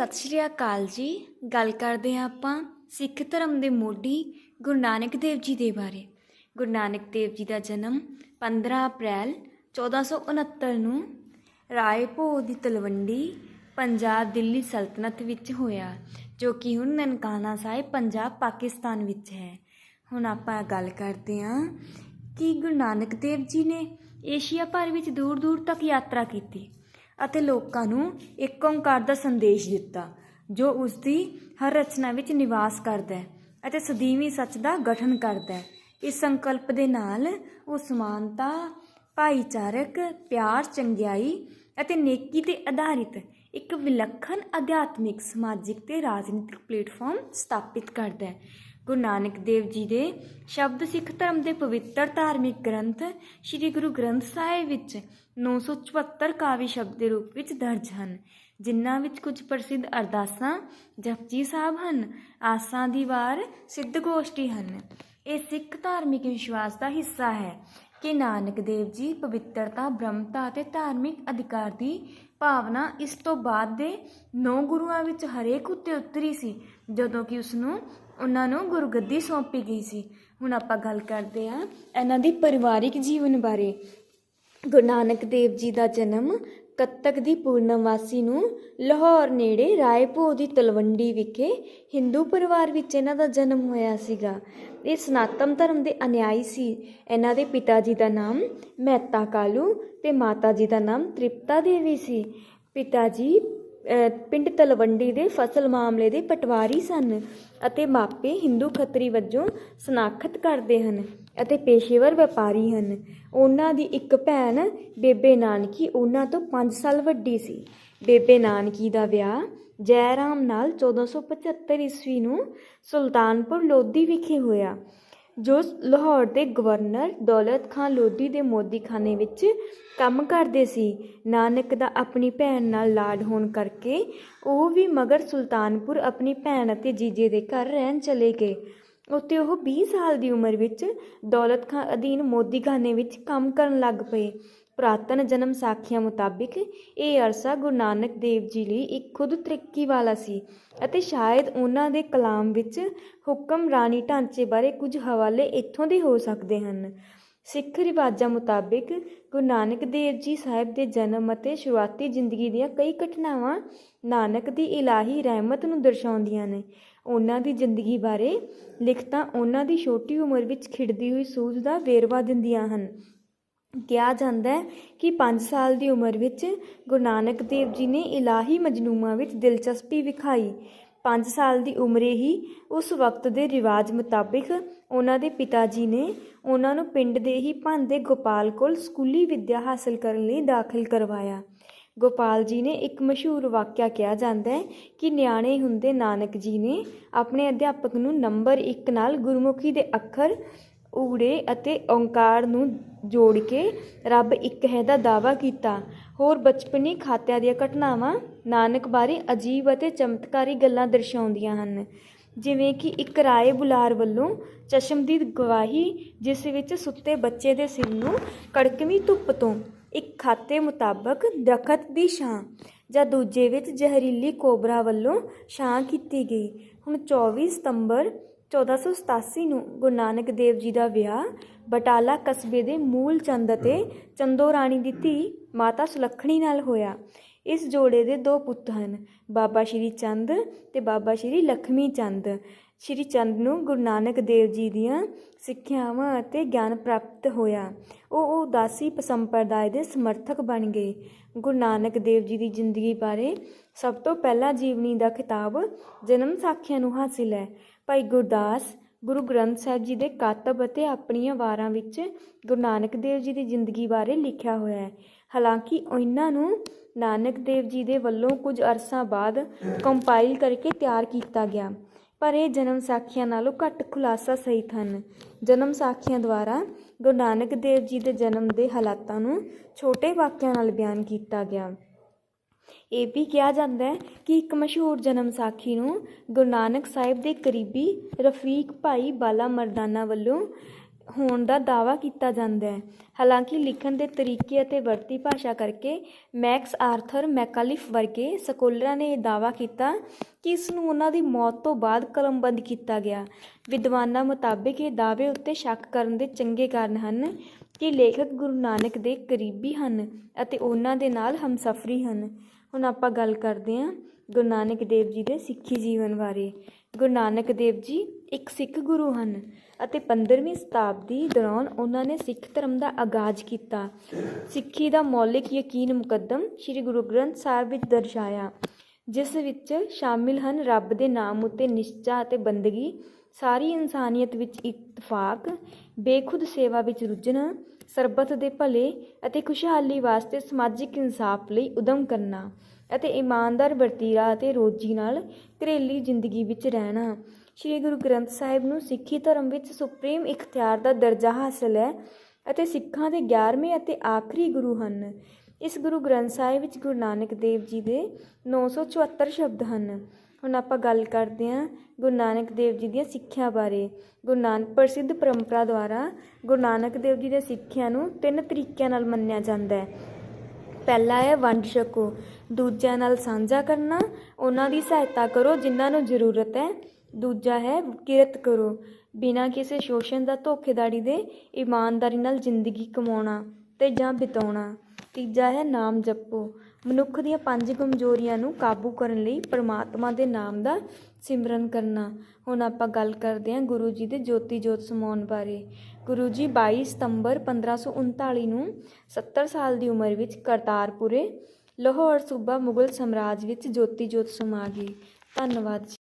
ਸਤਿ ਸ਼੍ਰੀ ਅਕਾਲ ਜੀ। ਗੱਲ ਕਰਦੇ ਹਾਂ ਆਪਾਂ ਸਿੱਖ ਧਰਮ ਦੇ ਮੋਢੀ ਗੁਰੂ ਨਾਨਕ ਦੇਵ ਜੀ ਦੇ ਬਾਰੇ। ਗੁਰੂ ਨਾਨਕ ਦੇਵ ਜੀ ਦਾ ਜਨਮ 15 ਅਪ੍ਰੈਲ 1469 ਨੂੰ ਰਾਏ ਭੋਜ ਦੀ ਤਲਵੰਡੀ ਪੰਜਾਬ ਦਿੱਲੀ ਸਲਤਨਤ ਵਿੱਚ ਹੋਇਆ, ਜੋ ਕਿ ਹੁਣ ਨਨਕਾਣਾ ਸਾਹਿਬ, ਪੰਜਾਬ, ਪਾਕਿਸਤਾਨ ਵਿੱਚ ਹੈ। ਹੁਣ ਆਪਾਂ ਗੱਲ ਕਰਦੇ ਹਾਂ ਕਿ ਗੁਰੂ ਨਾਨਕ ਦੇਵ ਜੀ ਨੇ ਏਸ਼ੀਆ ਭਰ ਵਿੱਚ ਦੂਰ ਦੂਰ ਤੱਕ ਯਾਤਰਾ ਕੀਤੀ। ਅਤੇ ਲੋਕਾਂ ਨੂੰ ਇੱਕ ਓੰਕਾਰ ਦਾ ਸੰਦੇਸ਼ ਦਿੱਤਾ, ਜੋ ਉਸ ਦੀ ਹਰ ਰਚਨਾ ਵਿੱਚ ਨਿਵਾਸ ਕਰਦਾ ਹੈ ਅਤੇ ਸਦੀਵੀ ਸੱਚ ਦਾ ਗਠਨ ਕਰਦਾ ਹੈ। ਇਸ ਸੰਕਲਪ ਦੇ ਨਾਲ ਉਹ ਸਮਾਨਤਾ, ਭਾਈਚਾਰਕ, ਪਿਆਰ, ਚੰਗਿਆਈ ਅਤੇ ਨੇਕੀ ਤੇ ਆਧਾਰਿਤ ਇੱਕ ਵਿਲੱਖਣ ਅਧਿਆਤਮਿਕ ਸਮਾਜਿਕ ਤੇ ਰਾਜਨੀਤਿਕ ਪਲੇਟਫਾਰਮ ਸਥਾਪਿਤ ਕਰਦਾ ਹੈ। ਗੁਰੂ ਨਾਨਕ ਦੇਵ ਜੀ ਦੇ ਸ਼ਬਦ ਸਿੱਖ ਧਰਮ ਦੇ ਪਵਿੱਤਰ ਧਾਰਮਿਕ ਗ੍ਰੰਥ, ਸ੍ਰੀ ਗੁਰੂ ਗ੍ਰੰਥ ਸਾਹਿਬ ਵਿੱਚ 974 ਕਾਵਿ ਸ਼ਬਦ ਦੇ ਰੂਪ ਵਿੱਚ ਦਰਜ ਹਨ, ਜਿਨ੍ਹਾਂ ਵਿੱਚ ਕੁਝ ਪ੍ਰਸਿੱਧ ਅਰਦਾਸਾਂ ਜਪਜੀ ਸਾਹਿਬ ਹਨ, ਆਸਾਂ ਦੀ ਵਾਰ ਸਿੱਧ ਗੋਸ਼ਟੀ ਹਨ। ਇਹ ਸਿੱਖ ਧਾਰਮਿਕ ਵਿਸ਼ਵਾਸ ਦਾ ਹਿੱਸਾ ਹੈ ਕਿ ਨਾਨਕ ਦੇਵ ਜੀ ਪਵਿੱਤਰਤਾ, ਬ੍ਰਹਮਤਾ ਅਤੇ ਧਾਰਮਿਕ ਅਧਿਕਾਰ ਦੀ ਭਾਵਨਾ ਇਸ ਤੋਂ ਬਾਅਦ ਦੇ ਨੌ ਗੁਰੂਆਂ ਵਿੱਚ ਹਰੇਕ ਉੱਤੇ ਉਤਰੀ ਸੀ, ਜਦੋਂ ਕਿ ਉਸ ਨੂੰ ਉਹਨਾਂ ਨੂੰ ਗੁਰਗੱਦੀ ਸੌਂਪੀ ਗਈ ਸੀ। ਹੁਣ ਆਪਾਂ ਗੱਲ ਕਰਦੇ ਹਾਂ ਇਹਨਾਂ ਦੀ ਪਰਿਵਾਰਿਕ ਜੀਵਨ ਬਾਰੇ। ਗੁਰੂ ਨਾਨਕ ਦੇਵ ਜੀ ਦਾ ਜਨਮ ਕੱਤਕ ਦੀ ਪੂਰਨਮਾਸੀ ਨੂੰ ਲਾਹੌਰ ਨੇੜੇ ਰਾਏਪੁਰ ਦੀ ਤਲਵੰਡੀ ਵਿਖੇ ਹਿੰਦੂ ਪਰਿਵਾਰ ਵਿੱਚ ਇਹਨਾਂ ਦਾ ਜਨਮ ਹੋਇਆ ਸੀਗਾ। ਇਹ ਸਨਾਤਨ ਧਰਮ ਦੇ ਅਨਿਆਈ ਸੀ। ਇਹਨਾਂ ਦੇ ਪਿਤਾ ਜੀ ਦਾ ਨਾਮ ਮਹਿਤਾ ਕਾਲੂ ਤੇ ਮਾਤਾ ਜੀ ਦਾ ਨਾਮ ਤ੍ਰਿਪਤਾ ਦੇਵੀ ਸੀ। ਪਿਤਾ ਜੀ ਪਿੰਡ ਤਲਵੰਡੀ ਦੇ ਫਸਲ ਮਾਮਲੇ ਦੇ ਪਟਵਾਰੀ ਸਨ ਅਤੇ ਮਾਪੇ ਹਿੰਦੂ ਖੱਤਰੀ ਵਜੋਂ ਸਨਾਖਤ ਕਰਦੇ ਹਨ। ਅਤੇ ਪੇਸ਼ੇਵਰ ਵਪਾਰੀ ਹਨ। ਉਹਨਾਂ ਦੀ ਇੱਕ ਭੈਣ ਬੇਬੇ ਨਾਨਕੀ ਉਹਨਾਂ ਤੋਂ 5 ਸਾਲ ਵੱਡੀ ਸੀ। ਬੇਬੇ ਨਾਨਕੀ ਦਾ ਵਿਆਹ ਜੈ ਰਾਮ ਨਾਲ 1475 ਈਸਵੀ ਨੂੰ ਸੁਲਤਾਨਪੁਰ ਲੋਧੀ ਵਿਖੇ ਹੋਇਆ, ਜੋ ਲਾਹੌਰ ਦੇ ਗਵਰਨਰ ਦੌਲਤ ਖਾਨ ਲੋਧੀ ਦੇ ਮੋਦੀਖਾਨੇ ਵਿੱਚ ਕੰਮ ਕਰਦੇ ਸੀ। ਨਾਨਕ ਦਾ ਆਪਣੀ ਭੈਣ ਨਾਲ ਲਾਡ ਹੋਣ ਕਰਕੇ ਉਹ ਵੀ ਮਗਰ ਸੁਲਤਾਨਪੁਰ ਆਪਣੀ ਭੈਣ ਅਤੇ ਜੀਜੇ ਦੇ ਘਰ ਰਹਿਣ ਚਲੇ ਗਏ। ਉੱਥੇ ਉਹ 20 ਸਾਲ ਦੀ ਉਮਰ ਵਿੱਚ ਦੌਲਤ ਖਾਂ ਅਧੀਨ ਮੋਦੀਖਾਨੇ ਵਿੱਚ ਕੰਮ ਕਰਨ ਲੱਗ ਪਏ। ਪੁਰਾਤਨ ਜਨਮ ਸਾਖੀਆਂ ਮੁਤਾਬਿਕ ਇਹ ਅਰਸਾ ਗੁਰੂ ਨਾਨਕ ਦੇਵ ਜੀ ਲਈ ਇੱਕ ਖੁਦ ਤਰੱਕੀ ਵਾਲਾ ਸੀ ਅਤੇ ਸ਼ਾਇਦ ਉਹਨਾਂ ਦੇ ਕਲਾਮ ਵਿੱਚ ਹੁਕਮਰਾਨੀ ਢਾਂਚੇ ਬਾਰੇ ਕੁਝ ਹਵਾਲੇ ਇੱਥੋਂ ਦੇ ਹੋ ਸਕਦੇ ਹਨ। ਸਿੱਖ ਰਿਵਾਜਾਂ ਮੁਤਾਬਿਕ ਗੁਰੂ ਨਾਨਕ ਦੇਵ ਜੀ ਸਾਹਿਬ ਦੇ ਜਨਮ ਅਤੇ ਸ਼ੁਰੂਆਤੀ ਜ਼ਿੰਦਗੀ ਦੀਆਂ ਕਈ ਘਟਨਾਵਾਂ ਨਾਨਕ ਦੀ ਇਲਾਹੀ ਰਹਿਮਤ ਨੂੰ ਦਰਸਾਉਂਦੀਆਂ ਨੇ। ਉਹਨਾਂ ਦੀ ਜ਼ਿੰਦਗੀ ਬਾਰੇ ਲਿਖਤਾਂ ਉਹਨਾਂ ਦੀ ਛੋਟੀ ਉਮਰ ਵਿੱਚ ਖਿੜਦੀ ਹੋਈ ਸੂਝ ਦਾ ਵੇਰਵਾ ਦਿੰਦੀਆਂ ਹਨ। ਕਿਹਾ ਜਾਂਦਾ ਹੈ ਕਿ 5 ਸਾਲ ਦੀ ਉਮਰ ਵਿੱਚ ਗੁਰੂ ਨਾਨਕ ਦੇਵ ਜੀ ਨੇ ਇਲਾਹੀ ਮਜਨੂਮਾਂ ਵਿੱਚ ਦਿਲਚਸਪੀ ਵਿਖਾਈ। 5 ਸਾਲ ਦੀ ਉਮਰੇ ਹੀ ਉਸ ਵਕਤ ਦੇ ਰਿਵਾਜ ਮੁਤਾਬਿਕ ਉਹਨਾਂ ਦੇ ਪਿਤਾ ਜੀ ਨੇ ਉਹਨਾਂ ਨੂੰ ਪਿੰਡ ਦੇ ਹੀ ਭਾਂਦੇ ਗੋਪਾਲ ਕੋਲ ਸਕੂਲੀ ਵਿੱਦਿਆ ਹਾਸਲ ਕਰਨ ਲਈ ਦਾਖਲ ਕਰਵਾਇਆ। ਗੋਪਾਲ ਜੀ ਨੇ ਇੱਕ ਮਸ਼ਹੂਰ ਵਾਕਿਆ ਕਿਹਾ ਜਾਂਦਾ ਹੈ ਕਿ ਨਿਆਣੇ ਹੁੰਦੇ ਨਾਨਕ ਜੀ ਨੇ ਆਪਣੇ ਅਧਿਆਪਕ ਨੂੰ ਨੰਬਰ 1 ਨਾਲ ਗੁਰਮੁਖੀ ਦੇ ਅੱਖਰ ਊੜੇ ਅਤੇ ਓੰਕਾਰ ਨੂੰ ਜੋੜ ਕੇ ਰੱਬ ਇੱਕ ਹੈ ਦਾ ਦਾਵਾ ਕੀਤਾ। ਹੋਰ ਬਚਪਨੀ ਖਾਤਿਆਂ ਦੀਆਂ ਘਟਨਾਵਾਂ ਨਾਨਕ ਬਾਰੇ ਅਜੀਬ ਅਤੇ ਚਮਤਕਾਰੀ ਗੱਲਾਂ ਦਰਸਾਉਂਦੀਆਂ ਹਨ। ਜਿਵੇਂ ਕਿ ਇੱਕ ਰਾਏ ਬੁਲਾਰ ਵੱਲੋਂ ਚਸ਼ਮ ਦੀ ਗਵਾਹੀ, ਜਿਸ ਵਿੱਚ ਸੁੱਤੇ ਬੱਚੇ ਦੇ ਸਿਰ ਨੂੰ ਕੜਕਵੀਂ ਧੁੱਪ ਤੋਂ ਇੱਕ ਖਾਤੇ ਮੁਤਾਬਕ ਦਰਖਤ ਦੀ ਛਾਂ ਜਾਂ ਦੂਜੇ ਵਿੱਚ ਜ਼ਹਿਰੀਲੀ ਕੋਬਰਾ ਵੱਲੋਂ ਛਾਂ ਕੀਤੀ ਗਈ। ਹੁਣ 24 ਸਤੰਬਰ 1487 ਨੂੰ ਗੁਰੂ ਨਾਨਕ ਦੇਵ ਜੀ ਦਾ ਵਿਆਹ, ਬਟਾਲਾ ਕਸਬੇ ਦੇ ਮੂਲ ਚੰਦ ਅਤੇ ਚੰਦੋ ਰਾਣੀ ਦੀ ਧੀ ਮਾਤਾ ਸੁਲੱਖਣੀ ਨਾਲ ਹੋਇਆ। ਇਸ ਜੋੜੇ ਦੇ ਦੋ ਪੁੱਤ ਹਨ, ਬਾਬਾ ਸ਼੍ਰੀ ਚੰਦ ਤੇ ਬਾਬਾ ਸ਼੍ਰੀ ਲਖਮੀ ਚੰਦ। ਸ਼੍ਰੀ ਚੰਦ ਨੂੰ ਗੁਰੂ ਨਾਨਕ ਦੇਵ ਜੀ ਦੀਆਂ ਸਿੱਖਿਆਵਾਂ ਅਤੇ ਗਿਆਨ ਪ੍ਰਾਪਤ ਹੋਇਆ। ਉਹ ਉਦਾਸੀ ਸੰਪਰਦਾਇ ਦੇ ਸਮਰਥਕ ਬਣ ਗਏ। ਗੁਰੂ ਨਾਨਕ ਦੇਵ ਜੀ ਦੀ ਜ਼ਿੰਦਗੀ ਬਾਰੇ ਸਭ ਤੋਂ ਪਹਿਲਾਂ ਜੀਵਨੀ ਦਾ ਖਿਤਾਬ ਜਨਮ ਸਾਖੀਆਂ ਨੂੰ ਹਾਸਿਲ ਹੈ। ਭਾਈ ਗੁਰਦਾਸ, ਗੁਰੂ ਗ੍ਰੰਥ ਸਾਹਿਬ ਜੀ ਦੇ ਕਾਤਬ ਅਤੇ ਆਪਣੀਆਂ ਵਾਰਾਂ ਵਿੱਚ ਗੁਰੂ ਨਾਨਕ ਦੇਵ ਜੀ ਦੀ ਜ਼ਿੰਦਗੀ ਬਾਰੇ ਲਿਖਿਆ ਹੋਇਆ ਹੈ। ਹਾਲਾਂਕਿ ਉਹਨਾਂ ਨੂੰ ਨਾਨਕ ਦੇਵ ਜੀ ਦੇ ਵੱਲੋਂ ਕੁਝ ਅਰਸਾਂ ਬਾਅਦ ਕੰਪਾਈਲ ਕਰਕੇ ਤਿਆਰ ਕੀਤਾ ਗਿਆ। ਪਰ ਇਹ ਜਨਮ ਸਾਖੀਆਂ ਨਾਲੋਂ ਘੱਟ ਖੁਲਾਸਾ ਸਹਿਤ ਹਨ। ਜਨਮ ਸਾਖੀਆਂ ਦੁਆਰਾ ਗੁਰੂ ਨਾਨਕ ਦੇਵ ਜੀ ਦੇ ਜਨਮ ਦੇ ਹਾਲਾਤਾਂ ਨੂੰ ਛੋਟੇ ਵਾਕਿਆਂ ਨਾਲ ਬਿਆਨ ਕੀਤਾ ਗਿਆ। ਇਹ ਵੀ ਕਿਹਾ ਜਾਂਦਾ ਹੈ ਕਿ ਇੱਕ ਮਸ਼ਹੂਰ ਜਨਮ ਸਾਖੀ ਨੂੰ ਗੁਰੂ ਨਾਨਕ ਸਾਹਿਬ ਦੇ ਕਰੀਬੀ ਰਫੀਕ ਭਾਈ ਬਾਲਾ ਮਰਦਾਨਾ ਵੱਲੋਂ ਹੋਣ ਦਾ ਦਾਅਵਾ ਕੀਤਾ ਜਾਂਦਾ ਹੈ। ਹਾਲਾਂਕਿ ਲਿਖਣ ਦੇ ਤਰੀਕੇ ਅਤੇ ਵਰਤੀ ਭਾਸ਼ਾ ਕਰਕੇ ਮੈਕਸ ਆਰਥਰ ਮੈਕਾਲਿਫ ਵਰਗੇ ਸਕੋਲਰਾਂ ਨੇ ਇਹ ਦਾਅਵਾ ਕੀਤਾ ਕਿ ਇਸ ਨੂੰ ਉਹਨਾਂ ਦੀ ਮੌਤ ਤੋਂ ਬਾਅਦ ਕਲਮਬੰਦ ਕੀਤਾ ਗਿਆ। ਵਿਦਵਾਨਾਂ ਮੁਤਾਬਿਕ ਇਹ ਦਾਅਵੇ ਉੱਤੇ ਸ਼ੱਕ ਕਰਨ ਦੇ ਚੰਗੇ ਕਾਰਨ ਹਨ ਕਿ ਲੇਖਕ ਗੁਰੂ ਨਾਨਕ ਦੇ ਕਰੀਬੀ ਹਨ ਅਤੇ ਉਹਨਾਂ ਦੇ ਨਾਲ ਹਮਸਫਰੀ ਹਨ। ਹੁਣ ਆਪਾਂ ਗੱਲ ਕਰਦੇ ਹਾਂ ਗੁਰੂ ਨਾਨਕ ਦੇਵ ਜੀ ਦੇ ਸਿੱਖੀ ਜੀਵਨ ਬਾਰੇ। ਗੁਰੂ ਨਾਨਕ ਦੇਵ ਜੀ ਇੱਕ ਸਿੱਖ ਗੁਰੂ ਹਨ ਅਤੇ 15ਵੀਂ ਸ਼ਤਾਬਦੀ ਦੌਰਾਨ ਉਹਨਾਂ ਨੇ ਸਿੱਖ ਧਰਮ ਦਾ ਆਗਾਜ਼ ਕੀਤਾ। ਸਿੱਖੀ ਦਾ ਮੌਲਿਕ ਯਕੀਨ ਮੁਕੱਦਮ ਸ੍ਰੀ ਗੁਰੂ ਗ੍ਰੰਥ ਸਾਹਿਬ ਵਿੱਚ ਦਰਸਾਇਆ, ਜਿਸ ਵਿੱਚ ਸ਼ਾਮਿਲ ਹਨ ਰੱਬ ਦੇ ਨਾਮ ਉੱਤੇ ਨਿਸ਼ਚਾ ਅਤੇ ਬੰਦਗੀ, ਸਾਰੀ ਇਨਸਾਨੀਅਤ ਵਿੱਚ ਇਤਫਾਕ, ਬੇਖੁਦ ਸੇਵਾ ਵਿੱਚ ਰੁੱਝਣਾ, ਸਰਬੱਤ ਦੇ ਭਲੇ ਅਤੇ ਖੁਸ਼ਹਾਲੀ ਵਾਸਤੇ ਸਮਾਜਿਕ ਇਨਸਾਫ ਲਈ ਉਦਮ ਕਰਨਾ। ਅਤੇ ਇਮਾਨਦਾਰ ਵਰਤੀਰਾ ਅਤੇ ਰੋਜੀ ਨਾਲ ਘਰੇਲੀ ਜ਼ਿੰਦਗੀ ਵਿੱਚ ਰਹਿਣਾ। ਸ੍ਰੀ ਗੁਰੂ ਗ੍ਰੰਥ ਸਾਹਿਬ ਨੂੰ ਸਿੱਖੀ ਧਰਮ ਵਿੱਚ ਸੁਪਰੀਮ ਇਖਤਿਆਰ ਦਾ ਦਰਜਾ ਹਾਸਲ ਹੈ ਅਤੇ ਸਿੱਖਾਂ ਦੇ 11ਵੇਂ ਅਤੇ ਆਖਰੀ ਗੁਰੂ ਹਨ। ਇਸ ਗੁਰੂ ਗ੍ਰੰਥ ਸਾਹਿਬ ਵਿੱਚ ਗੁਰੂ ਨਾਨਕ ਦੇਵ ਜੀ ਦੇ 974 ਸ਼ਬਦ ਹਨ। ਹੁਣ ਆਪਾਂ ਗੱਲ ਕਰਦੇ ਹਾਂ ਗੁਰੂ ਨਾਨਕ ਦੇਵ ਜੀ ਦੀਆਂ ਸਿੱਖਿਆ ਬਾਰੇ। ਗੁਰੂ ਨਾਨਕ ਪ੍ਰਸਿੱਧ ਪਰੰਪਰਾ ਦੁਆਰਾ ਗੁਰੂ ਨਾਨਕ ਦੇਵ ਜੀ ਦੀਆਂ ਸਿੱਖਿਆ ਨੂੰ ਤਿੰਨ ਤਰੀਕਿਆਂ ਨਾਲ ਮੰਨਿਆ ਜਾਂਦਾ ਹੈ। ਪਹਿਲਾ ਹੈ ਵੰਡ ਛਕੋ ਦੂਜਿਆਂ ਨਾਲ ਸਾਂਝਾ ਕਰਨਾ, ਉਹਨਾਂ ਦੀ ਸਹਾਇਤਾ ਕਰੋ ਜਿਨ੍ਹਾਂ ਨੂੰ ਜ਼ਰੂਰਤ ਹੈ। ਦੂਜਾ ਹੈ ਕਿਰਤ ਕਰੋ। ਬਿਨਾਂ ਕਿਸੇ ਸ਼ੋਸ਼ਣ ਦਾ ਧੋਖੇਦਾਰੀ ਦੇ ਇਮਾਨਦਾਰੀ ਨਾਲ ਜ਼ਿੰਦਗੀ ਕਮਾਉਣਾ ਤੇ ਜਾਂ ਬਿਤਾਉਣਾ। ਤੀਜਾ ਹੈ ਨਾਮ ਜਪੋ। ਮਨੁੱਖ ਦੀਆਂ ਪੰਜ ਕਮਜ਼ੋਰੀਆਂ ਨੂੰ ਕਾਬੂ ਕਰਨ ਲਈ ਪਰਮਾਤਮਾ ਦੇ ਨਾਮ ਦਾ ਸਿਮਰਨ ਕਰਨਾ। ਹੁਣ ਆਪਾਂ ਗੱਲ ਕਰਦੇ ਹਾਂ ਗੁਰੂ ਜੀ ਦੇ ਜੋਤੀ ਜੋਤ ਸਮਾਉਣ ਬਾਰੇ। ਗੁਰੂ ਜੀ 22 ਸਤੰਬਰ 1539 ਨੂੰ 70 ਸਾਲ ਦੀ ਉਮਰ ਵਿੱਚ ਕਰਤਾਰਪੁਰੇ ਲਾਹੌਰ ਸੂਬਾ ਮੁਗਲ ਸਾਮਰਾਜ ਵਿੱਚ ਜੋਤੀ ਜੋਤ ਸਮਾ ਗਏ ਧੰਨਵਾਦ ਜੀ।